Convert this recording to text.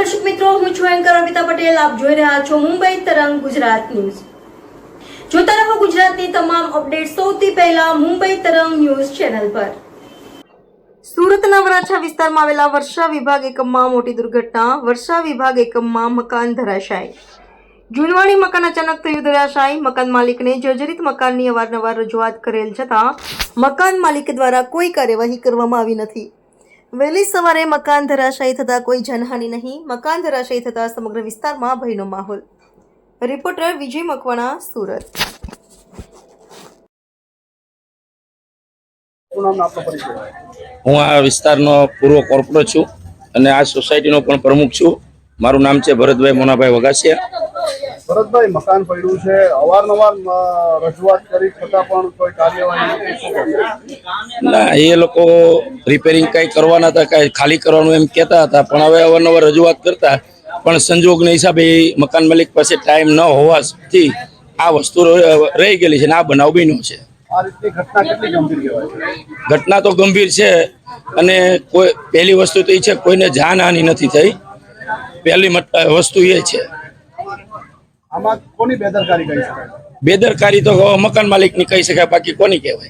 દર્શક મિત્રો, હું છું એન્કર અમિતા પટેલ. આપ જોઈ રહ્યા છો મુંબઈ તરંગ ગુજરાત ન્યૂઝ. જોતા રહો ગુજરાતની તમામ અપડેટ સૌથી પહેલા મુંબઈ તરંગ ન્યૂઝ ચેનલ પર. સુરતના વરાછા વિસ્તારમાં આવેલા વર્ષા વિભાગ એકમમાં મોટી દુર્ઘટના, વર્ષા વિભાગ એકમમાં મકાન ધરાશાય. જૂનવાણી મકાન અચાનક થયું ધરાશાય. મકાન માલિકને જર્જરિત મકાનની અવારનવાર રજૂઆત કરેલ છતાં મકાન માલિક દ્વારા કોઈ કાર્યવાહી કરવામાં આવી નથી. વહેલી સવારે મકાન ધરાશાયી થતાં કોઈ જનહાનિ નહીં. મકાન ધરાશાયી થતાં સમગ્ર વિસ્તારમાં ભયનો માહોલ. રિપોર્ટર વિજય મકવાણા સુરત. હું આ વિસ્તારનો પૂર્વ કોર્પોરેટ છું અને આ સોસાયટીનો પણ પ્રમુખ છું. મારું નામ છે ભરતભાઈ મોનાભાઈ વગાસિયા. ભરતભાઈ મકાન પડ્યું છે. અવારનવાર રજૂઆત કરી છતાં પણ કોઈ કાર્યવાહી? ના એ લોકો રિપેરિંગ કાંઈ કરવાના હતા કાંઈ ખાલી કરવાનું એમ કહેતા હતા પણ હવે અવારનવાર રજૂઆત કરતા પણ સંજોગના હિસાબે મકાન માલિક પાસે ટાઈમ ન હોવાથી આ વસ્તુ રહી ગયેલી છે આ બનાવ બન્યો છે. ઘટના તો ગંભીર છે અને કોઈ પહેલી વસ્તુ તો એ છે કોઈને જાનહાનિ નથી થઈ. પહેલી વસ્તુ એ છે. આમાં કોની બેદરકારી કહી શકાય? બેદરકારી તો મકાન માલિકની કહી શકાય બાકી કોની કહેવાય?